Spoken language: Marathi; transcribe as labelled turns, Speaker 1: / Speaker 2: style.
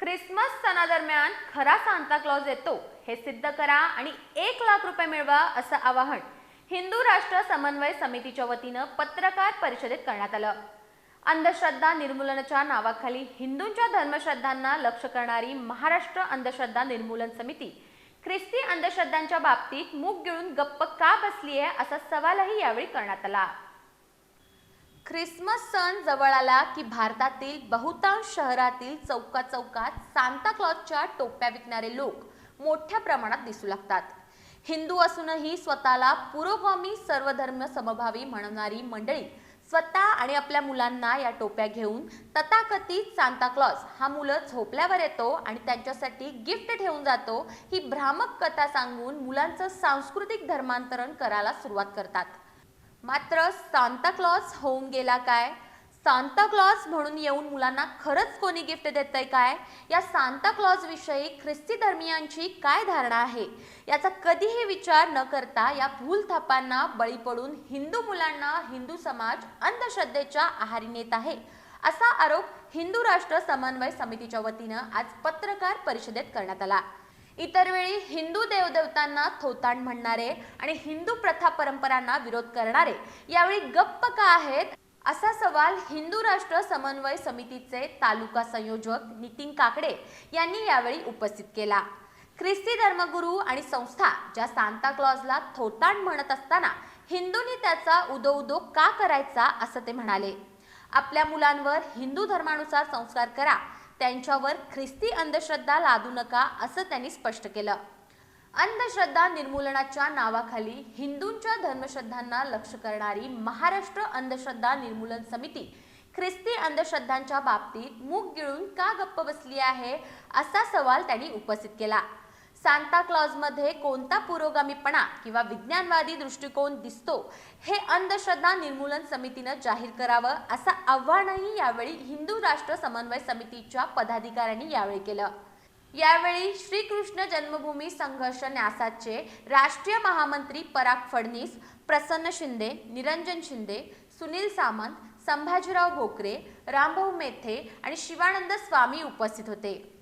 Speaker 1: ख्रिसमस सणादरम्यान खरा सांता क्लॉज येतो. हे सिद्ध करा आणि एक लाख रुपये मिळवा असं आवाहन हिंदू राष्ट्र समन्वय समितीच्या वतीनं पत्रकार परिषदेत करण्यात आलं. अंधश्रद्धा निर्मूलनाच्या नावाखाली हिंदूंच्या धर्मश्रद्धांना लक्ष करणारी महाराष्ट्र अंधश्रद्धा निर्मूलन समिती ख्रिस्ती अंधश्रद्धांच्या बाबतीत मूग गिळून गप्प का बसली आहे असा सवालही यावेळी करण्यात आला. ख्रिसमस सण जवळ आला की भारतातील बहुतांश शहरातील चौका चौकात सांता क्लॉजच्या टोप्या विकणारे लोक मोठ्या प्रमाणात दिसू लागतात. हिंदू असूनही स्वतःला पुरोगामी सर्वधर्म समभावी म्हणणारी मंडळी स्वतः आणि आपल्या मुलांना या टोप्या घेऊन तथाकथित सांता क्लॉज हा मुलं झोपल्यावर येतो आणि त्यांच्यासाठी गिफ्ट ठेवून जातो ही भ्रामक कथा सांगून मुलांचं सांस्कृतिक धर्मांतरण करायला सुरुवात करतात. मात्र सांताक्लॉज होऊन गेला काय? सांताक्लॉज म्हणून येऊन मुलांना खरंच कोणी गिफ्ट देतंय काय? या सांताक्लॉज विषयी ख्रिस्ती धर्मियांची काय धारणा आहे? याचा कधीही विचार न करता या भूलथापांना बळी पडून हिंदू मुलांना हिंदू समाज अंधश्रद्धेच्या आहारी नेत आहे. असा आरोप हिंदू राष्ट्र समन्वय समितीच्या वतीनं आज पत्रकार परिषदेत करण्यात आला. इतर वेळी हिंदू देवदेवतांना थोतांड म्हणणारे आणि हिंदू प्रथा परंपरांना विरोध करणारे. यावेळी गप्प का आहेत? असा सवाल हिंदू राष्ट्र समन्वय समितीचे तालुका संयोजक नितीन काकडे यांनी यावेळी उपस्थित केला. ख्रिस्ती धर्मगुरू आणि संस्था ज्या सांता क्लॉजला थोतांड म्हणत असताना हिंदूंनी त्याचा उदो उदो का करायचा असं ते म्हणाले. आपल्या मुलांवर हिंदू धर्मानुसार संस्कार करा त्यांच्यावर ख्रिस्ती अंधश्रद्धा लादू नका असं त्यांनी स्पष्ट केलं. अंधश्रद्धा निर्मूलनाच्या नावाखाली हिंदूंच्या धर्मश्रद्धांना लक्ष करणारी महाराष्ट्र अंधश्रद्धा निर्मूलन समिती ख्रिस्ती अंधश्रद्धांच्या बाबतीत मूग गिळून का गप्प बसली आहे असा सवाल त्यांनी उपस्थित केला. सांता क्लॉजमध्ये कोणता पुरोगामीपणा किंवा विज्ञानवादी दृष्टिकोन दिसतो हे अंधश्रद्धा निर्मूलन समितीनं जाहीर करावं असं आव्हानही यावेळी हिंदू राष्ट्र समन्वय समितीच्या पदाधिकाऱ्यांनी यावेळी केलं. यावेळी श्रीकृष्ण जन्मभूमी संघर्ष न्यासाचे राष्ट्रीय महामंत्री पराग फडणीस प्रसन्न शिंदे निरंजन शिंदे सुनील सामंत संभाजीराव भोकरे रामभाऊ मेथे आणि शिवानंद स्वामी उपस्थित होते.